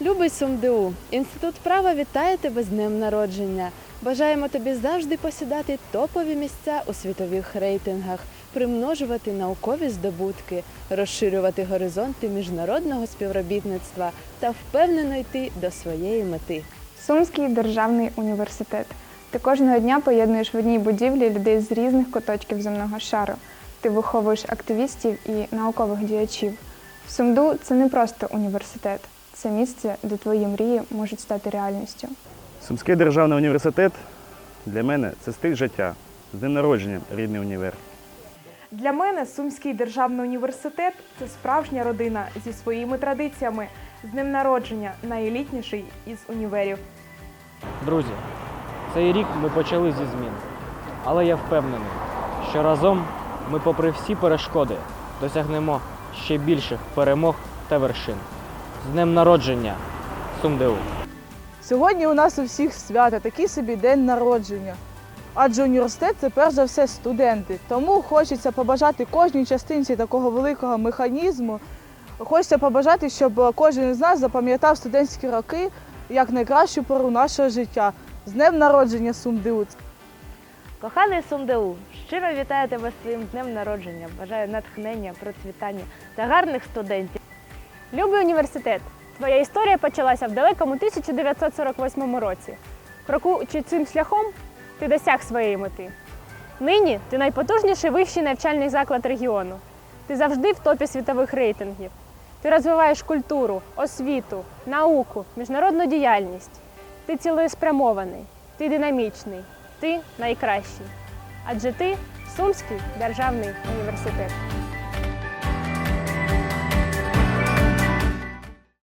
Дорогой СумДУ, Інститут права вітає тебе з днем народження. Бажаємо тобі завжди посідати топові місця у світових рейтингах, примножувати наукові здобутки, розширювати горизонти міжнародного співробітництва та впевнено йти до своєї мети. Сумський державний університет. Ти кожного дня поєднуєш в одній будівлі людей з різних куточків земного шару. Ти виховуєш активістів і наукових діячів. СумДУ це не просто університет, це місце, де твої мрії можуть стати реальністю. Сумський державний університет для мене це стиль життя. З днем народження, рідний універ. Для мене Сумський державний університет це справжня родина зі своїми традиціями. З днем народження найелітніший із універів. Друзі, цей рік ми почали зі змін. Але я впевнений, що разом ми, попри всі перешкоди, досягнемо ще більших перемог та вершин. З днем народження, СумДУ! Сьогодні у нас у всіх свята, такий собі день народження. Адже університет це перш за все студенти. Тому хочеться побажати кожній частинці такого великого механізму. Хочеться побажати, щоб кожен з нас запам'ятав студентські роки як найкращу пору нашого життя. З днем народження СумДУ! Коханий СумДУ, щиро вітаю тебе з своїм днем народження. Бажаю натхнення, процвітання та гарних студентів. Любий університет, твоя історія почалася в далекому 1948 році. Крокуючи цим шляхом, ти досяг своєї мети. Нині ти найпотужніший вищий навчальний заклад регіону. Ти завжди в топі світових рейтингів. Ти розвиваєш культуру, освіту, науку, міжнародну діяльність. Ти цілеспрямований, ти динамічний, ти найкращий. Адже ти Сумський державний університет.